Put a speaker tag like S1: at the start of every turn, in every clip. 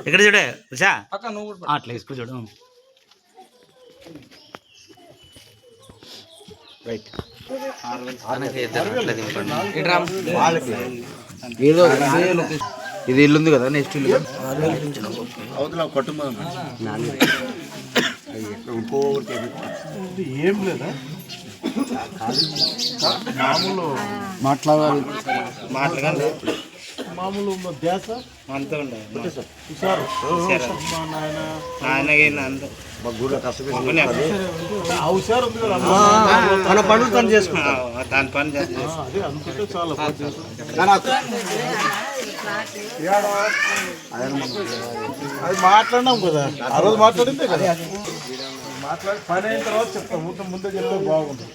S1: ఇక్కడ చూడే? ఉషా? అట్లా వేసుకో చూడు. రైట్
S2: ఇది ఇల్లు ఉంది కదా నెక్స్ట్ ఇల్లు
S3: అవతల కుటుంబం ఏం లేదా? మామూలు
S2: మాట్లాడాలి.
S3: మాట్లాడాలి. మామూలు ధ్యాస?
S4: అంత ఉండే
S3: కదా.
S2: తన పనులు తను చేసుకుంటా
S4: దాని పని
S3: చాలా అది మాట్లాడినాం కదా. ఆ రోజు మాట్లాడిందే కదా. మాట్లాడి పని అయిన తర్వాత చెప్తాం. ముందు ముందే చెప్తే బాగుంది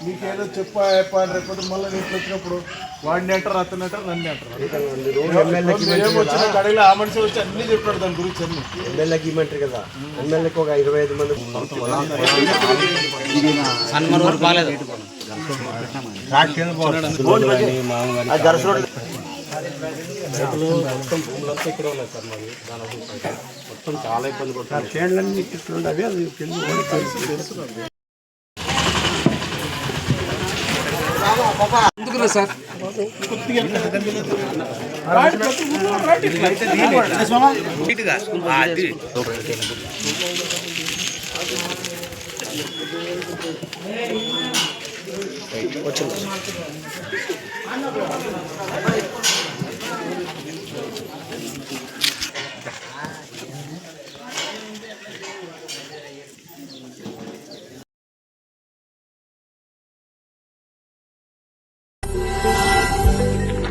S3: మీకేదో చెప్పా చెప్పా అని రేపు మళ్ళీ నేను వచ్చినప్పుడు వాడిని అంటారు అతను అంటారు నన్ను అంటారు. కడలో ఆ మనిషి వచ్చి అన్ని చెప్పాడు దాని గురించి అన్ని.
S2: ఎమ్మెల్యేకి ఇవ్వమంటారు కదా? ఎమ్మెల్యేకి ఒక ఇరవై ఐదు మంది
S1: సన్మర్
S3: మొత్తం చాలా ఇబ్బంది పడుతుంది చేనులన్నీ ఇట్లుండవి అది తెలుసు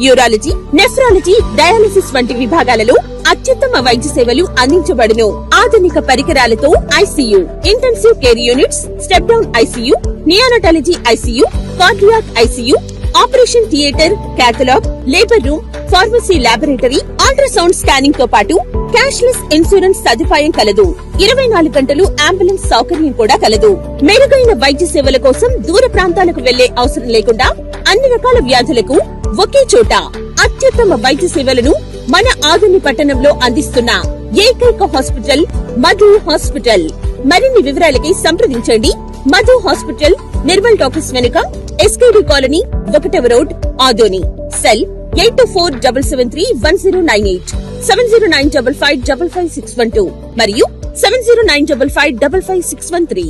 S5: urology nephrology dialysis వంటి విభాగాలలో అత్యుత్తమ వైద్య సేవలు అందించబడును. ఆధునిక పరికరాలతో ICU intensive care units step down ICU neonatology ICU cardiac ICU operation theatre cath lab labour room pharmacy laboratory ultrasound స్కానింగ్తో పాటు క్యాష్లెస్ ఇన్సూరెన్స్ సదుపాయం కలదు. ఇరవై నాలుగు గంటలు అంబులెన్స్ సౌకర్యం కూడా కలదు. మెరుగైన వైద్య సేవల కోసం దూర ప్రాంతాలకు వెళ్ళే అవసరం లేకుండా అన్ని రకాల వ్యాధులకు ఒకే చోట అత్యుత్తమ వైద్య సేవలను మన ఆధుని పట్టణంలో అందిస్తున్న ఏకైక హాస్పిటల్ మధు హాస్పిటల్. మరిన్ని వివరాలకి సంప్రదించండి. మధు హాస్పిటల్ నిర్మల్ టాకీస్ వెనుక ఎస్కేడి కాలనీ ఒకటవ road Adoni. Cell eight two four double seven three one zero nine eight seven zero nine double five double five six one two మరియు seven zero nine double five double five six one three.